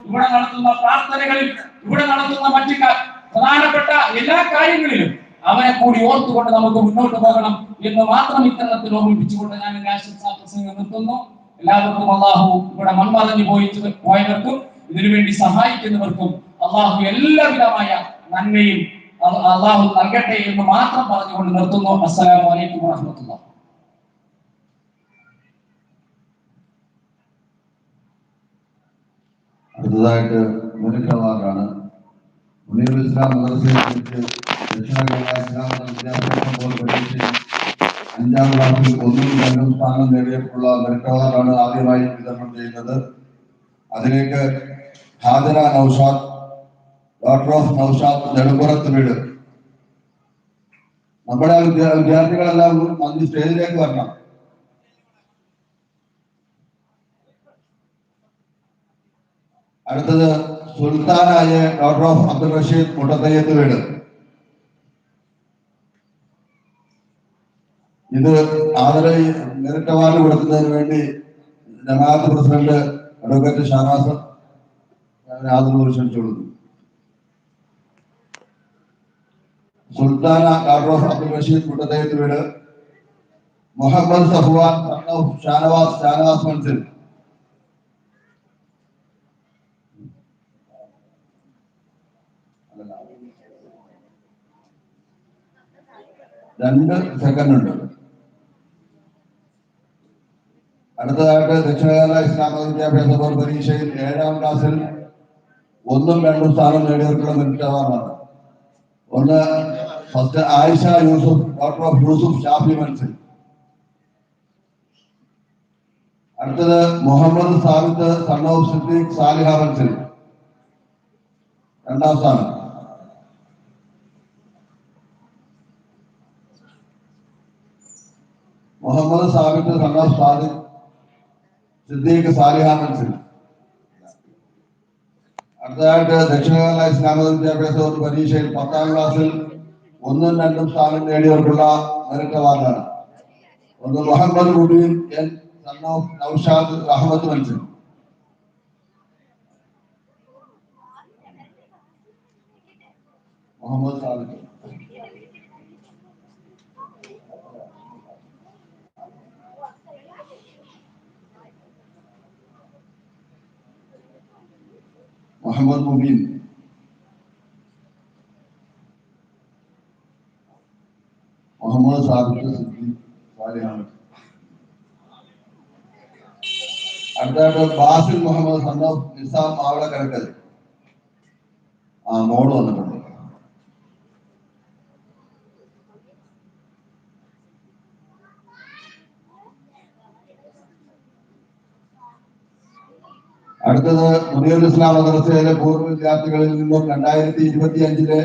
ഇവിടെ നടത്തുന്ന പ്രാർത്ഥനകളിൽ ഇവിടെ നടത്തുന്ന മറ്റു പ്രധാനപ്പെട്ട എല്ലാ കാര്യങ്ങളിലും അവനെ കൂടി ഓർത്തുകൊണ്ട് നമുക്ക് മുന്നോട്ട് പോകണം എന്ന് മാത്രം ഇത്തരത്തിൽ ഓർമ്മിപ്പിച്ചുകൊണ്ട് ഞാൻ എന്റെ നിർത്തുന്നു. എല്ലാവർക്കും അള്ളാഹു ഇവിടെ മൺമറഞ്ഞു പോയി പോയവർക്കും ഇതിനുവേണ്ടി സഹായിക്കുന്നവർക്കും അള്ളാഹു എല്ലാവിധമായ നന്മയും അള്ളാഹു നൽകട്ടെ എന്ന് മാത്രം പറഞ്ഞുകൊണ്ട് നിർത്തുന്നു. അസ്സലാമു അലൈക്കും അടുത്തതായിട്ട് മുനിക്കവാറാണ് മുനീർ ഇസ്ലാം മദ്രസയെ കുറിച്ച് ദക്ഷിണ കേരള ഇസ്ലാം വിദ്യാഭ്യാസ അഞ്ചാം ക്ലാസ്സിൽ ഒന്നും രണ്ടും സ്ഥാനം നേടിയപ്പോഴുള്ള മെറിറ്റവാറാണ് ആദ്യമായി വിതരണം ചെയ്യുന്നത്. അതിലേക്ക് ഹാജര നൌഷാദ് ഡോക്ടർ ഓഫ് നൌഷാദ് നെടുമ്പുറത്ത് വീട്. നമ്മുടെ വിദ്യാർത്ഥികളെല്ലാം അന്ന് സ്റ്റേജിലേക്ക് വരണം. അടുത്തത് സുൽത്താനായ ഡോക്ടർ ഓഫ് അബ്ദുൾ റഷീദ് മുട്ടത്തയ്യത്ത് വീട്. ഇത് ആദരവ് മെറിറ്റ് അവാർഡ് കൊടുക്കുന്നതിന് വേണ്ടി ജമാഅത്ത് പ്രസിഡന്റ് അഡ്വക്കേറ്റ് ഷാനാസ് ആദരവ് ക്ഷണിച്ചുകൊടുക്കുന്നു സുൽത്താന ഡോക്ടർ ഓഫ് അബ്ദുൾ റഷീദ് മുട്ടത്തയ്യത്ത് വീട്. മുഹമ്മദ് സഫുവാൻ ഷാനവാസ് ഷാനവാസ് മൻസിൽ. രണ്ട് സെക്കൻഡ് ഉണ്ട് അടുത്തതായിട്ട് ദക്ഷിണ കേരള ഇസ്ലാം മത വിദ്യാഭ്യാസ ബോർഡ് പരീക്ഷയിൽ ഏഴാം ക്ലാസ്സിൽ ഒന്നും രണ്ടും സ്ഥാനം നേടിയവർക്കുള്ള മെറിറ്റ് അവാർഡാണ് ഒന്ന് first Ayisha Yusuf daughter of Yusuf Shafi Manzil. അടുത്തത് മുഹമ്മദ് സാബിത്ത് സൺ ഓഫ് സിദ്ദീഖ് സാലിഹ മൻസിൽ. രണ്ടാം സ്ഥാനം. മുഹമ്മദ് സാബിത്ത് ഓഫ് സാദിഖ് സിദ്ദീഖ് സാലിഹ മൻസിൽ അടുത്തതായിട്ട് ദക്ഷിണ കേരള ഇസ്ലാമിക വിദ്യാഭ്യാസ ബോർഡ് പരീക്ഷയിൽ പത്താം ക്ലാസ്സിൽ ഒന്നും രണ്ടും സ്ഥാനം നേടിയവർക്കുള്ള മെറിറ്റ് അവാർഡാണ്. ഒന്ന് Muhammad Rubeen N son of Naushad Ahammed Manzil Muhammad Sadiq Muhammad Mubeen Muhammad Sabith Siddique സാലിഹാണ് അടുത്തായിട്ട് ബാസിൽ മുഹമ്മദ് സൺ ഓഫ് നിസാം ആവള കിടക്കൽ ആ മോഡ് വന്നിട്ടുണ്ട് അടുത്തത് മുനിയുൽ ഇസ്ലാം മദ്രസയിലെ പൂർവ വിദ്യാർത്ഥികളിൽ നിന്നും രണ്ടായിരത്തി ഇരുപത്തി അഞ്ചിലെ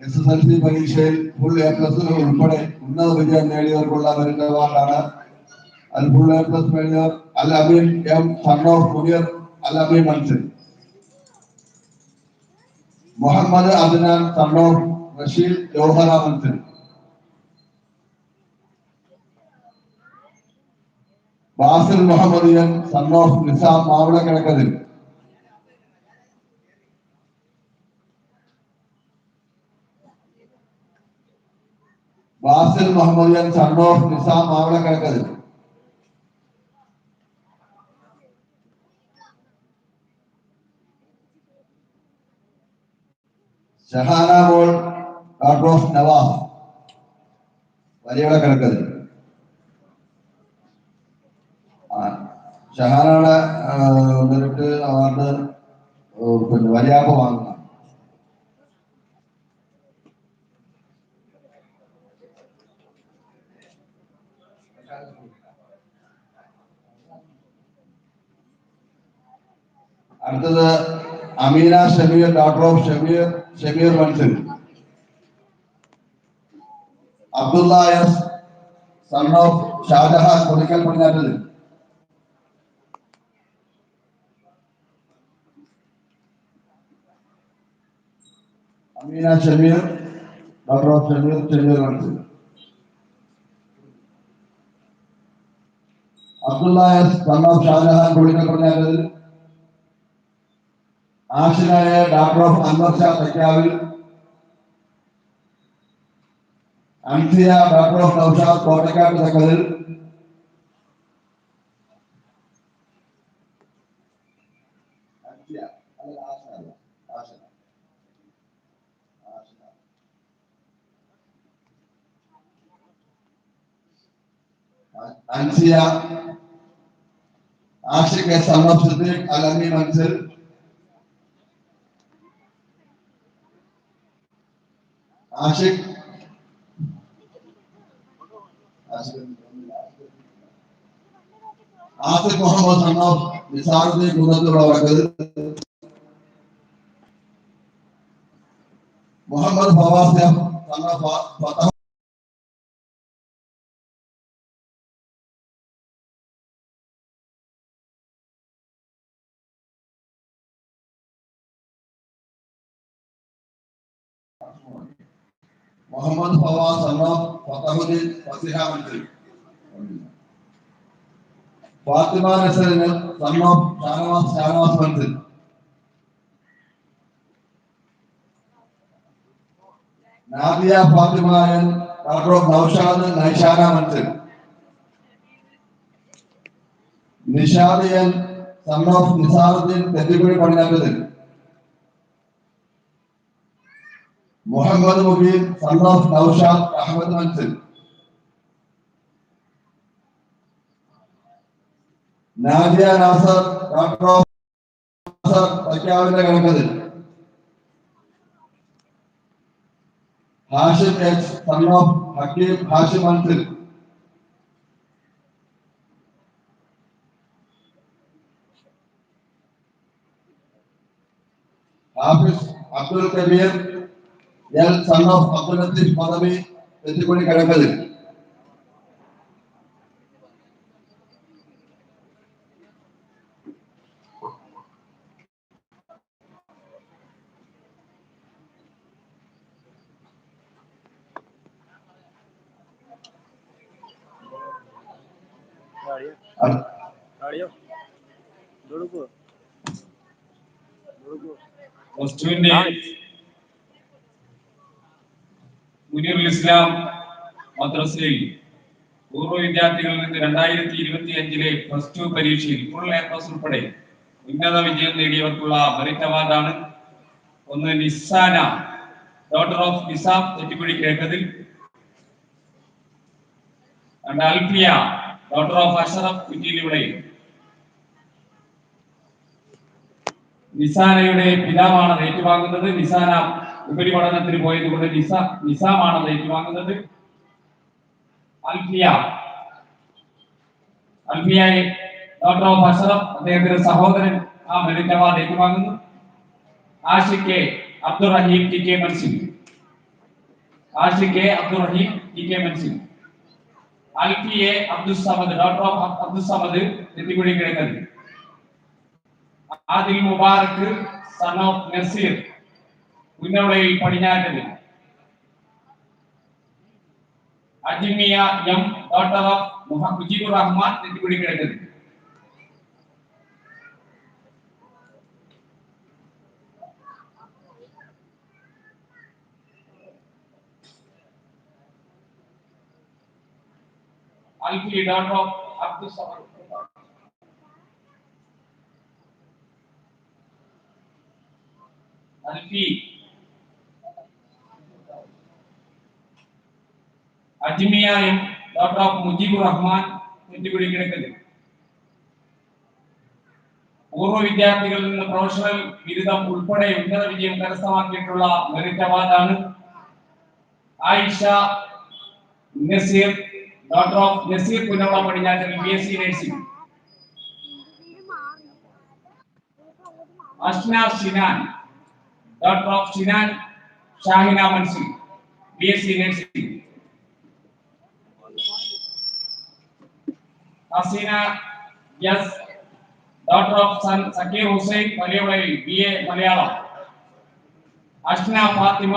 എസ് എസ് എൽ സി പരീക്ഷയിൽ ഫുൾ എ പ്ലസ് ഉൾപ്പെടെ ഉന്നത വിജയം നേടിയവർക്കുള്ള അവരുടെ അവാർഡാണ്. അൽ ഫുൾ എ പ്ലസ് നേടിയവർ Al Ameen M son of Muniyar Al Ameen Manzil Muhammad Adnan son of Rasheed Johara Manzil Basil Muhammadiyan son of Nizam Mavalakizhakkathil Basil Muhammadiyan son of Nizam Mavalakizhakkathil Shahana ball daughter of Navas Valiyada Kizhakkathil ആ, ഷഹാനയുടെ merit award പിന്നെ വലിയാപ്പ വാങ്ങുന്ന. അടുത്തത് Ameena Shameer daughter of Shameer Shameer Manzil. Abdulla S son of Shajahan Kodikkal Padinjattal Ameena Shameer daughter of Shameer Shameer Manzil Abdulla S son of Shajahan Kodikkal Padinjattal ആശനായ daughter of Anvar Sha Thaikkavil Ansiya daughter of Naushad Kottakkattu Thakkathil Ansiya Ansiya Ashiq S Ahammed Siddique Al Ameen Manzil Ashiq Ashiq Asif Muhammad son of Nizarudheen Kunnathulla Vakkath Muhammad Fawas Muhammad Fawas son of Fathahudheen Fasiha Manzil Fathima Nasrin son of Shanavas Shanavas Manzil Nadiya Fathimayan daughter Naushad Naishana Manzil Nishadiyan son of Nizarudheen Thettikkuzhi Paniyattathil Muhammad Mubeen son of Naushad Ahammed Manzil Nadiya Nasar daughter of Nasar തയ്ക്കാവിന്റെ Hashim X son of Hakeem Hashim Manzil Hafiz Abdul Kabeer ഞാൻ son of അബ്ദുലത്തിൽ പദവി തെറ്റിക്കൊടി കടമ്പതിൽ Let's do it. Munirul ഇസ്ലാം മദ്രസയിൽ പൂർവ വിദ്യാർത്ഥികളിൽ നിന്ന് രണ്ടായിരത്തി ഇരുപത്തി അഞ്ചിലെ plus two പരീക്ഷയിൽ ഫുൾ എ പ്ലസ് ഉൾപ്പെടെ ഉന്നത വിജയം നേടിയവർക്കുള്ള മെറിറ്റ് അവാർഡാണ് ഒന്ന് നിസാന ഡോട്ടർ ഓഫ് നിസാം തെറ്റിക്കുഴി കിഴക്കതിൽ രണ്ട് അൽഫിയ ഡോട്ടർ ഓഫ് അഷറഫ് കുറ്റിയിലിവിടെയും നിസാനയുടെ പിതാവാണ് ഏറ്റുവാങ്ങുന്നത് നിസാന ഉപരിപഠനത്തിന് പോയത് കൊണ്ട് നിസ നിസാമാണ് ഏറ്റുവാങ്ങുന്നത്. അൽഫിയ. അൽഫിയായി ഡോക്ടർ ഓഫ് അഷറഫ് അദ്ദേഹത്തിന്റെ സഹോദരൻ ആ മെറിറ്റ് അവാർഡ് ഏറ്റുവാങ്ങുന്നു. ആഷിഖെ അബ്ദുൾ റഹീം T K Manzil. ആഷിഖെ Abdul Rahim T K Manzil. അൽഫിയെ Abdul Samad daughter of Abdul Samad Nettikkuzhi Kizhakkath Adil Mubarak son of Nazeer. Punnavalayil Padinjattath Ajmiya M daughter of മുഹ- Mujibur Rahman Nettikuzhi Kizhakkath Alfi daughter of Abdul Samad Alfi അജ്മിയായും ഡോക്ടർ ഓഫ് മുജീബുർ റഹ്മാൻ നെറ്റിക്കുഴി കിടക്കുന്നത് പൂർവ വിദ്യാർത്ഥികളിൽ നിന്ന് professional ബിരുദം ഉൾപ്പെടെ ഉന്നത വിജയം കരസ്ഥമാക്കിയിട്ടുള്ള മെറിറ്റ് അവാർഡാണ് Ayisha Nazeer daughter of Nazeer Punnavala Padinjattal B S C nursing Ashna Shinan daughter of Shinan Shahina Manzil B S C nursing Haseena യസ് ഡോക്ടർ ഓഫ് സൻ Sakkeer Hussain വലിയവളയിൽ B A Malayalam Ashna Fathima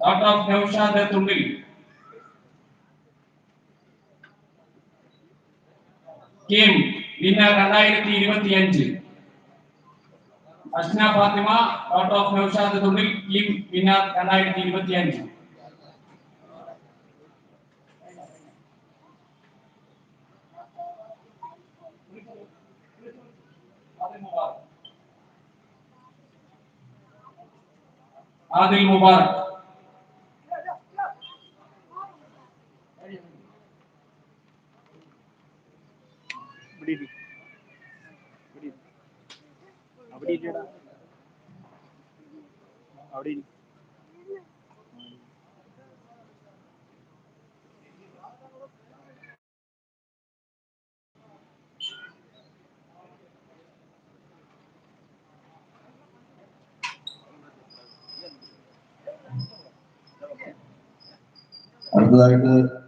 daughter of Naushad Thundil KEAM winner രണ്ടായിരത്തി ഇരുപത്തി അഞ്ച് Asna Fathima daughter of Naushad Thullil team winner രണ്ടായിരത്തി ഇരുപത്തി അഞ്ച് ആദിൽ മുബാറക് ഇവിടെ Like blood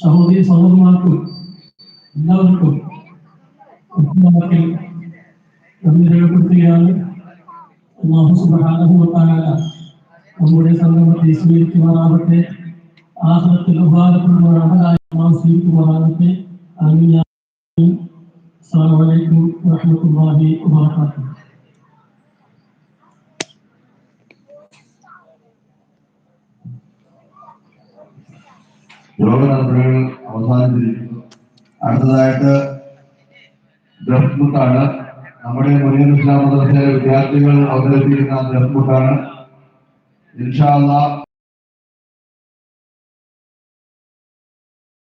സഹോദരി സഹോദരന്മാർക്കും എല്ലാവർക്കും ഒറ്റവാക്കിൽ നന്ദി രേഖപ്പെടുത്തുകയാണ് അല്ലാഹു സുബ്ഹാനഹു വ തആല നമ്മുടെ സംഗമത്തെ സ്വീകരിക്കുമാറാകട്ടെ ആഹ്ലത്തിൽ ഉപകാരപ്പെടുമാറാകലായ അള്ളാഹു സ്വീകരിക്കുമാറാകട്ടെ ആമീൻ ആമീൻ. അസ്സലാമു അലൈക്കും വറഹ്മത്തുള്ളാഹി യോഗ നടപടികൾ അവസാനിച്ചിരിക്കുന്നു അടുത്തതായിട്ട് ദഫ്മുട്ടാണ് നമ്മുടെ മുനിയൻ ഇസ്ലാം മദ്രസയിലെ വിദ്യാർത്ഥികൾ അവതരിപ്പിക്കുന്ന ദഫ്മുട്ടാണ് ഇൻഷാ അല്ലാ